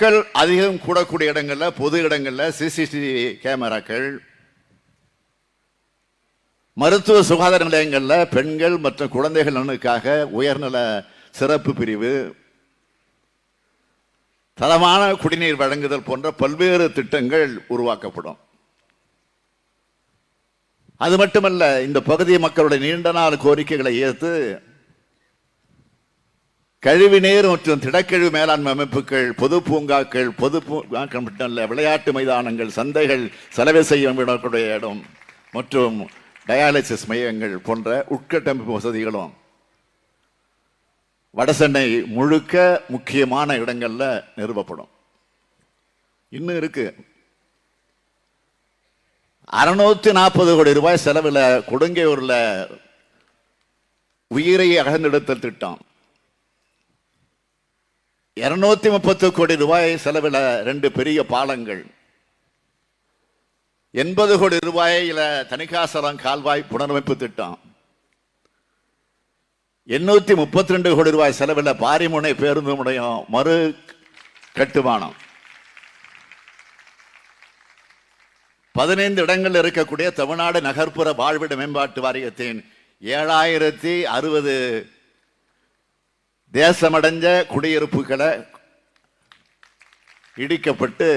மக்கள் அதிகம் கூடக்கூடிய இடங்களில் பொது இடங்களில் சிசிடிவி கேமராக்கள் மருத்துவ சுகாதார நிலையங்களில் பெண்கள் மற்றும் குழந்தைகள் நலனுக்காக உயர்நல சிறப்பு பிரிவு தரமான குடிநீர் வழங்குதல் போன்ற பல்வேறு திட்டங்கள் உருவாக்கப்படும். அது மட்டுமல்ல இந்த பகுதி மக்களுடைய நீண்ட நாள் கோரிக்கைகளை ஏற்று கழிவுநீர் மற்றும் திடக்கழிவு மேலாண்மை அமைப்புகள் பொது பூங்காக்கள் பொது பூங்காக்கள் மட்டும் விளையாட்டு மைதானங்கள் சந்தைகள் செலவு செய்ய விடக்கூடிய இடம் மற்றும் டயாலிசிஸ் மையங்கள் போன்ற உட்கட்டமைப்பு வசதிகளும். வடசென்னை முழுக்க முக்கியமான இடங்களில் நிறுவப்படும். இன்னும் இருக்கு. அறுநூத்தி நாற்பது கோடி ரூபாய் செலவில் கொடுங்கையூரில் உயிரை அகந்தெடுத்தல் திட்டம். இருநூத்தி முப்பத்து கோடி ரூபாய் செலவில் ரெண்டு பெரிய பாலங்கள். எண்பது கோடி ரூபாயில தணிகாசலம் கால்வாய் புனரமைப்பு திட்டம். எண்ணூத்தி முப்பத்தி ரெண்டு கோடி ரூபாய் செலவில் பாரிமுனை பேருந்து முனையம் மறு கட்டுமானம். பதினைந்து இடங்கள் இருக்கக்கூடிய தமிழ்நாடு நகர்ப்புற வாழ்விட மேம்பாட்டு வாரியத்தின் ஏழாயிரத்தி அறுபது தேசமடைஞ்ச குடியிருப்புகளை இடிக்கப்பட்டு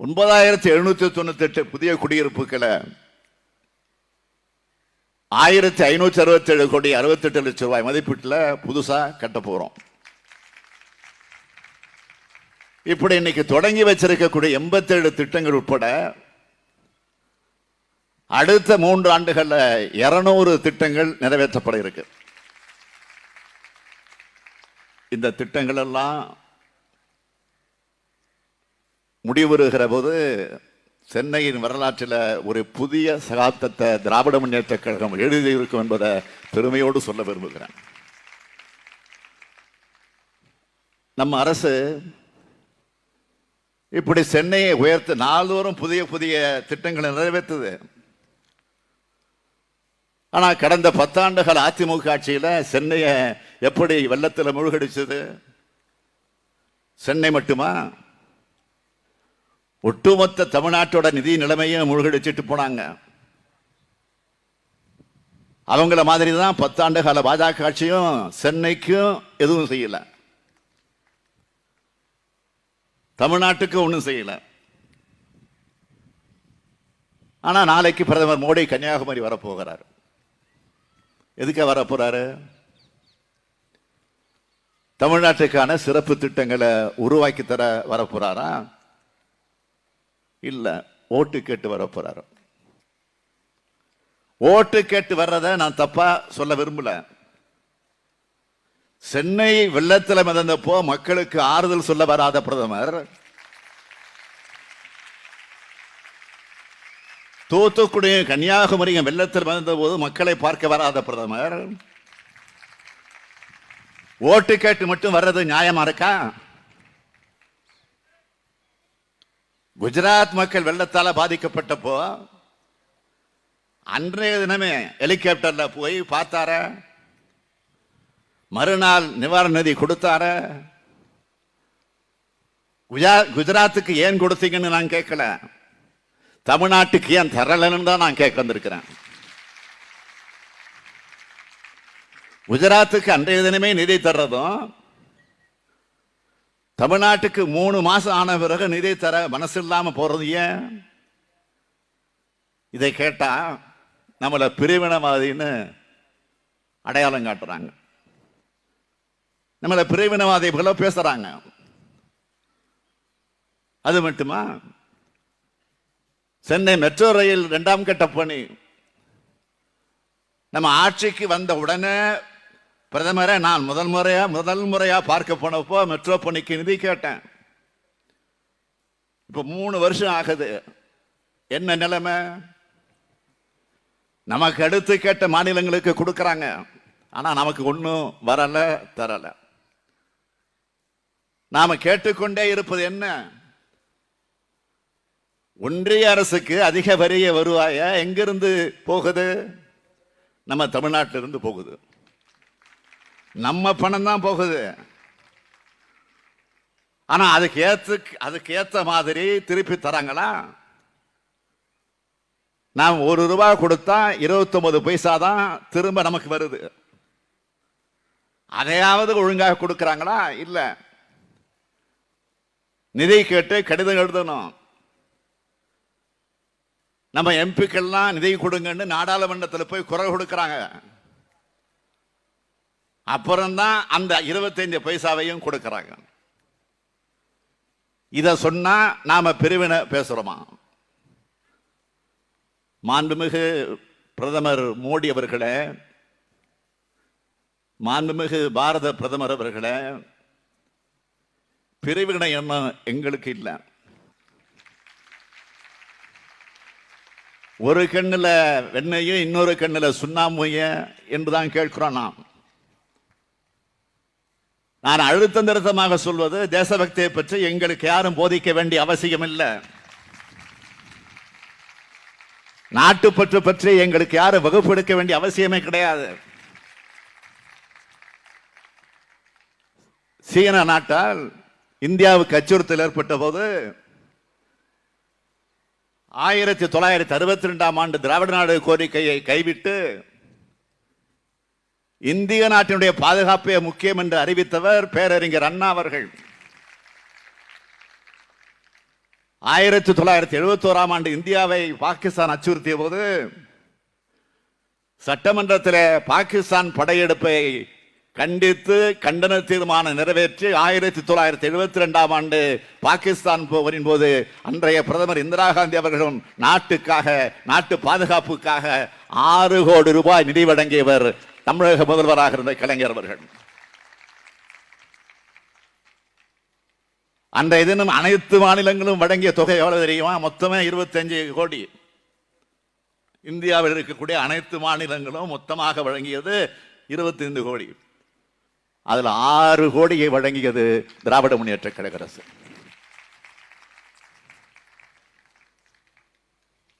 ஒன்பதாயிரத்தி எழுநூத்தி தொண்ணூத்தி எட்டு புதிய குடியிருப்புகளை ஆயிரத்தி ஐநூற்றி அறுபத்தி ஏழு கோடி அறுபத்தெட்டு லட்சம் ரூபாய் மதிப்பீட்டில் புதுசாக கட்ட போகிறோம் இப்படி இன்னைக்கு தொடங்கி வச்சிருக்கக்கூடிய எண்பத்தேழு திட்டங்கள் உட்பட அடுத்த மூன்று ஆண்டுகளில் இருநூறு திட்டங்கள் நிறைவேற்றப்பட இருக்கு. இந்த திட்டங்கள் எல்லாம் முடிவுறுகிற போது சென்னையின் வரலாற்றில் ஒரு புதிய சகாப்தத்தை திராவிட முன்னேற்ற கழகம் எழுதியிருக்கும் என்பதை பெருமையோடு சொல்ல விரும்புகிறேன். நம்ம அரசு இப்படி சென்னையை உயர்த்து நாள்தோறும் புதிய புதிய திட்டங்களை நிறைவேற்றுது. ஆனால் கடந்த பத்தாண்டுகள் அதிமுக ஆட்சியில் சென்னையை எப்படி வெள்ளத்தில் முழுகடிச்சது? சென்னை மட்டுமா? ஒட்டுமொத்த தமிழ்நாட்டோட நிதி நிலைமையும் முழுகடிச்சிட்டு போனாங்க. அவங்கள மாதிரி தான் பத்தாண்டு கால பாஜக ஆட்சியும் சென்னைக்கும் எதுவும் செய்யல. தமிழ்நாட்டுக்கு ஒன்றும் செய்யல. ஆனால் நாளைக்கு பிரதமர் மோடி கன்னியாகுமரி வரப்போகிறார். எதுக்கு வரப்போறாரு தமிழ்நாட்டுக்கான சிறப்பு திட்டங்களை உருவாக்கி தர வரப்போறாரா இல்லை ஓட்டு கேட்டு வரப்போறாரு ஓட்டு கேட்டு வர்றத நான் தப்பா சொல்ல விரும்பல. சென்னை வெள்ளத்தில் மிதந்தப்போ மக்களுக்கு ஆறுதல் சொல்ல வராத பிரதமர் தூத்துக்குடியும் கன்னியாகுமரியும் வெள்ளத்தில் வந்தபோது போது மக்களை பார்க்க வராத பிரதமர். ஓட்டு கேட்டு மட்டும் வர்றது நியாயமா இருக்கா? குஜராத் மக்கள் வெள்ளத்தால் பாதிக்கப்பட்டப்போ அன்றைய தினமே ஹெலிகாப்டர்ல போய் பார்த்தார? மறுநாள் நிவாரண நிதி கொடுத்தார? குஜா- குஜராத்துக்கு ஏன் கொடுத்தீங்கன்னு நான் கேட்கல. தமிழ்நாட்டுக்கு ஏன் தரலன்னு தான் நான் கேட்க வந்திருக்கிறேன். குஜராத்துக்கு அன்றைய தினமே நிதி தர்றதும் தமிழ்நாட்டுக்கு மூணு மாசம் ஆன பிறகு நிதி தர மனசு இல்லாம போறது ஏன்? இதை கேட்டா நம்மள பிரிவினவாதின்னு அடையாளம் காட்டுறாங்க. நம்மளை பிரிவினவாதி போல பேசுறாங்க. அது மட்டுமா? சென்னை மெட்ரோ ரயில் இரண்டாம் கட்ட பணி. நம்ம ஆட்சிக்கு வந்த உடனே பிரதமரை நான் முதல் முறையா முதல் முறையா பார்க்க போனப்போ மெட்ரோ பணிக்கு நிதி கேட்டேன். இப்ப மூணு வருஷம் ஆகுது. என்ன நிலைமை? நமக்கு அடுத்து கேட்ட மாநிலங்களுக்கு கொடுக்கறாங்க. ஆனா நமக்கு ஒன்றும் வரல தரல. நாம கேட்டுக்கொண்டே இருப்பது என்ன? ஒன்றிய அரசுக்கு அதிக வரிய வருவாய? எங்கிருந்து போகுது? நம்ம தமிழ்நாட்டிலிருந்து போகுது. நம்ம பணம் தான் போகுது. ஆனா அதுக்கு ஏத்து அதுக்கு ஏத்த மாதிரி திருப்பி தராங்களா? நாம் ஒரு ரூபாய் கொடுத்தா 29 பைசா தான் திரும்ப நமக்கு வருது. அதையாவது ஒழுங்காக கொடுக்குறாங்களா? இல்லை. நிதி கேட்டு கடிதம் எழுதணும். நம்ம எம்பிக்கள்லாம் நிதி கொடுங்கன்னு நாடாளுமன்றத்தில் போய் குரல் கொடுக்குறாங்க. அப்புறம்தான் அந்த 25 பைசாவையும் கொடுக்குறாங்க. இதை சொன்னால் நாம் பிரிவினை பேசுகிறோமா மாண்புமிகு பிரதமர் மோடி அவர்களே மாண்புமிகு பாரத பிரதமர் அவர்களே பிரிவினை எண்ணம் எங்களுக்கு இல்லை. ஒரு கண்ணில் வெண்ணையும் இன்னொரு கண்ணில் சுண்ணாம்பையும் என்றுதான் கேட்கிறோம் நாம். நான் அழுத்தம் திருத்தமாக சொல்வது தேசபக்தியை பற்றி எங்களுக்கு யாரும் போதிக்க வேண்டிய அவசியம் இல்லை நாட்டுப்பற்று பற்றி எங்களுக்கு யாரும் வகுப்பெடுக்க வேண்டிய அவசியமே கிடையாது. சீன நாட்டால் இந்தியாவுக்கு அச்சுறுத்தல் ஏற்பட்ட போது ஆயிரத்தி தொள்ளாயிரத்தி அறுபத்தி ரெண்டாம் ஆண்டு திராவிட நாடு கோரிக்கையை கைவிட்டு இந்திய நாட்டினுடைய பாதுகாப்பே முக்கியம் என்று அறிவித்தவர் பேரறிஞர் அண்ணா அவர்கள். ஆயிரத்தி தொள்ளாயிரத்தி எழுபத்தி ஓராம் ஆண்டு இந்தியாவை பாகிஸ்தான் அச்சுறுத்திய போது சட்டமன்றத்தில் பாகிஸ்தான் படையெடுப்பை கண்டித்து கண்டன தீர்மானம் நிறைவேற்றி ஆயிரத்தி தொள்ளாயிரத்தி எழுபத்தி ரெண்டாம் ஆண்டு பாகிஸ்தான் போவரின் போது அன்றைய பிரதமர் இந்திரா காந்தி அவர்களும் நாட்டுக்காக நாட்டு பாதுகாப்புக்காக ஆறு கோடி ரூபாய் நிதி வழங்கியவர் தமிழக முதல்வராக இருந்த கலைஞர் அவர்கள். அன்றைய தினம் அனைத்து மாநிலங்களும் வழங்கிய தொகை எவ்வளவு தெரியுமா? மொத்தமே 25 கோடி. இந்தியாவில் இருக்கக்கூடிய அனைத்து மாநிலங்களும் மொத்தமாக வழங்கியது 25 கோடி. அதில் ஆறு கோடியை வழங்கியது திராவிட முன்னேற்ற கழக அரசு.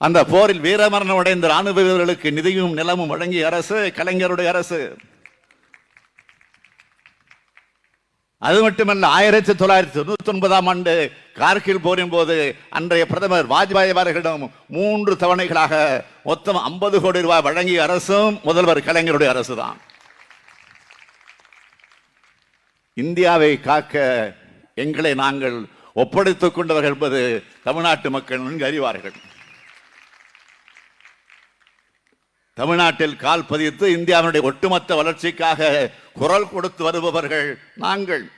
அந்த போரில் வீரமரணம் அடைந்த ராணுவ வீரர்களுக்கு நிதியும் நிலமும் வழங்கிய அரசு கலைஞருடைய அரசு. அது மட்டுமல்ல ஆயிரத்தி தொள்ளாயிரத்தி தொண்ணூத்தி ஒன்பதாம் ஆண்டு கார்கில் போரின் போது அன்றைய பிரதமர் வாஜ்பாய் அவர்களிடம் மூன்று தவணைகளாக மொத்தம் ஐம்பது கோடி ரூபாய் வழங்கிய அரசும் முதல்வர் கலைஞருடைய அரசு தான் இந்தியாவை காக்க எங்களை நாங்கள் ஒப்படைத்துக் கொண்டவர்கள் என்பது தமிழ்நாட்டு மக்கள் நன்கு அறிவார்கள். தமிழ்நாட்டில் கால் பதித்து இந்தியாவினுடைய ஒட்டுமொத்த வளர்ச்சிக்காக குரல் கொடுத்து வருபவர்கள் நாங்கள்.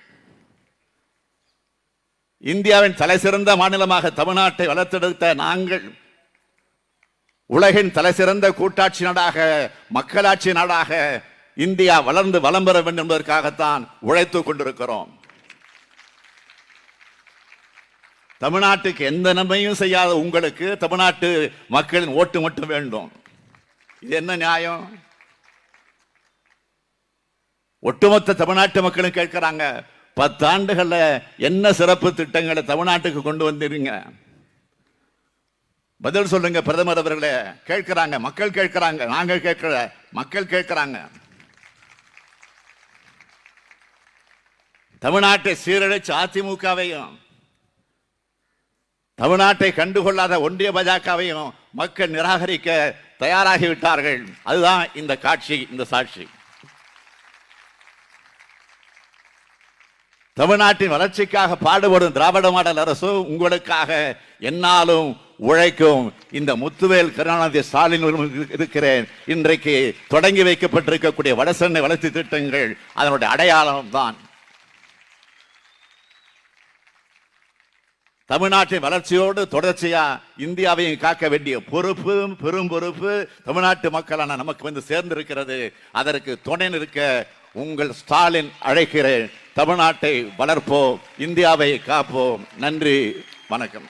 இந்தியாவின் தலைசிறந்த மாநிலமாக தமிழ்நாட்டை வளர்த்தெடுத்த நாங்கள். உலகின் தலைசிறந்த கூட்டாட்சி நாடாக மக்களாட்சி நாடாக இந்தியா வளர்ந்து வளம் பெற வேண்டும் என்பதற்காகத்தான் உழைத்துக் கொண்டிருக்கிறோம். தமிழ்நாட்டுக்கு எந்த நன்மையும் செய்யாத உங்களுக்கு தமிழ்நாட்டு மக்களின் ஓட்டு மட்டும் வேண்டும். இது என்ன நியாயம்? ஒட்டுமொத்த தமிழ்நாட்டு மக்களும் கேட்கிறாங்க பத்தாண்டுகள்ல என்ன சிறப்பு திட்டங்களை தமிழ்நாட்டுக்கு கொண்டு வந்தீங்க? பதில் சொல்லுங்க பிரதமர் அவர்களே. கேட்கிறாங்க மக்கள் கேட்கிறாங்க நாங்கள் கேட்கல மக்கள் கேட்கிறாங்க. தமிழ்நாட்டை சீரழிச்சு அதிமுகவையும் தமிழ்நாட்டை கண்டுகொள்ளாத ஒன்றிய பாஜகவையும் மக்கள் நிராகரிக்க தயாராகிவிட்டார்கள். அதுதான் இந்த காட்சி இந்த சாட்சி. தமிழ்நாட்டின் வளர்ச்சிக்காக பாடுபடும் திராவிட மாடல் அரசு உங்களுக்காக என்னாலும் உழைக்கும். இந்த முத்துவேல் கருணாநிதி ஸ்டாலின் இருக்கிறேன். இன்றைக்கு தொடங்கி வைக்கப்பட்டிருக்கக்கூடிய வடசென்னை வளர்ச்சி திட்டங்கள் அதனுடைய அடையாளம் தான் தமிழ்நாட்டின் வளர்ச்சியோடு தொடர்ச்சியா இந்தியாவையும் காக்க வேண்டிய பொறுப்பு பெரும் பொறுப்பு தமிழ்நாட்டு மக்களான நமக்கு வந்து சேர்ந்திருக்கிறது. அதற்கு துணை நிற்க உங்கள் ஸ்டாலின் அழைக்கிறேன். தமிழ்நாட்டை வளர்ப்போம் இந்தியாவை காப்போம். நன்றி வணக்கம்.